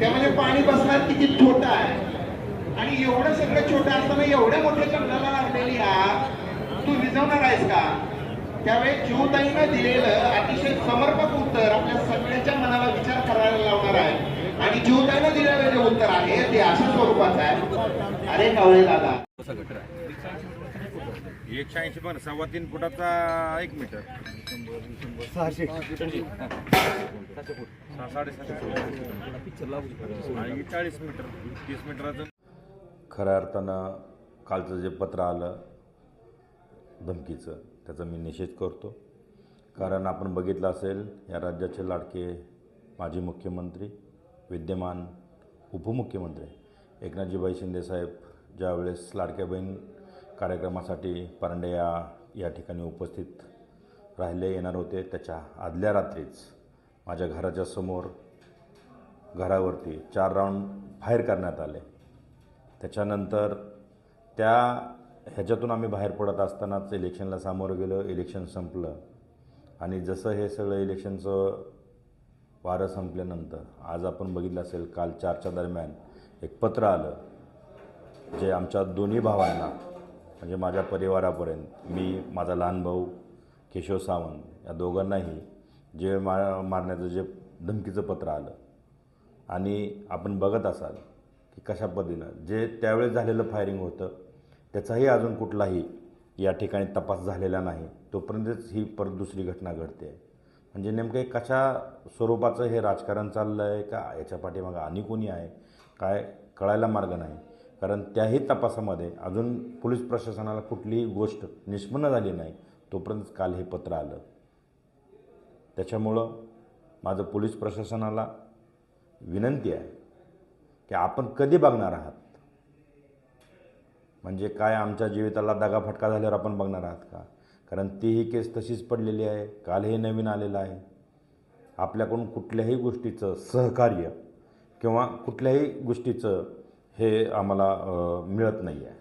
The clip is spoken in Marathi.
त्यामध्ये पाणी बसणार किती छोटं आहे? आणि एवढं सगळं छोटं असताना एवढ्या मोठ्या जंगलाला लागलेली आग तू विझवणार आहेस का? त्यावेळेस जीवताईनं दिलेलं अतिशय समर्पक उत्तर आपल्या सगळ्यांच्या मनाला विचार करायला लावणार आहे. आणि जीवताईनं दिलेलं जे उत्तर आहे ते अशा स्वरूपाचं आहे. अरे कावळे दादा. एकशे ऐंशी पण सव्वा तीन फुटाचा एक मीटर. सहाशे. सहा साडेसहाशे फूट आणि चाळीस मीटर तीस मीटरचं. खऱ्या अर्थानं कालचं जे पत्र आलं धमकीचं त्याचा मी निषेध करतो. कारण आपण बघितलं असेल या राज्याचे लाडके माजी मुख्यमंत्री विद्यमान उपमुख्यमंत्री एकनाथजीबाई शिंदेसाहेब ज्यावेळेस लाडक्या बहीण कार्यक्रमासाठी परांडे या या ठिकाणी उपस्थित राहिले येणार होते. त्याच्या आदल्या रात्रीच माझ्या घराच्या समोर घरावरती चार राऊंड फायर करण्यात आले. त्याच्यानंतर त्या ह्याच्यातून आम्ही बाहेर पडत असतानाच इलेक्शनला सामोरं गेलो. इलेक्शन संपलं. आणि जसं हे सगळं इलेक्शनचं वारं संपल्यानंतर आज आपण बघितलं असेल काल चारच्या दरम्यान एक पत्र आलं जे आमच्या दोन्ही भावांना म्हणजे माझ्या परिवारापर्यंत मी माझा लहान भाऊ केशव सावंत या दोघांनाही जे मा मारण्याचं जे धमकीचं पत्र आलं आणि आपण बघत असाल की कशा पद्धतीनं जे त्यावेळेस झालेलं फायरिंग होतं त्याचाही अजून कुठलाही या ठिकाणी तपास झालेला नाही तोपर्यंतच ही परत दुसरी घटना घडते. आहे म्हणजे नेमकं कशा स्वरूपाचं हे राजकारण चाललं आहे का याच्या पाठीमागं आणि कोणी आहे? काय कळायला मार्ग नाही. कारण त्याही तपासामध्ये अजून पोलीस प्रशासनाला कुठलीही गोष्ट निष्पन्न झाली नाही तोपर्यंत काल हे पत्र आलं. त्याच्यामुळं माझं पोलीस प्रशासनाला विनंती आहे की आपण कधी बघणार आहात? म्हणजे काय आमच्या जीविताला दगाफटका झाल्यावर आपण बघणार आहात का? कारण ती ही केस तशीच पडलेली आहे काल हे नवीन आलेलं आहे. आपल्याकडून कुठल्याही गोष्टीचं सहकार्य किंवा कुठल्याही गोष्टीचं हे आम्हाला मिळत नाही आहे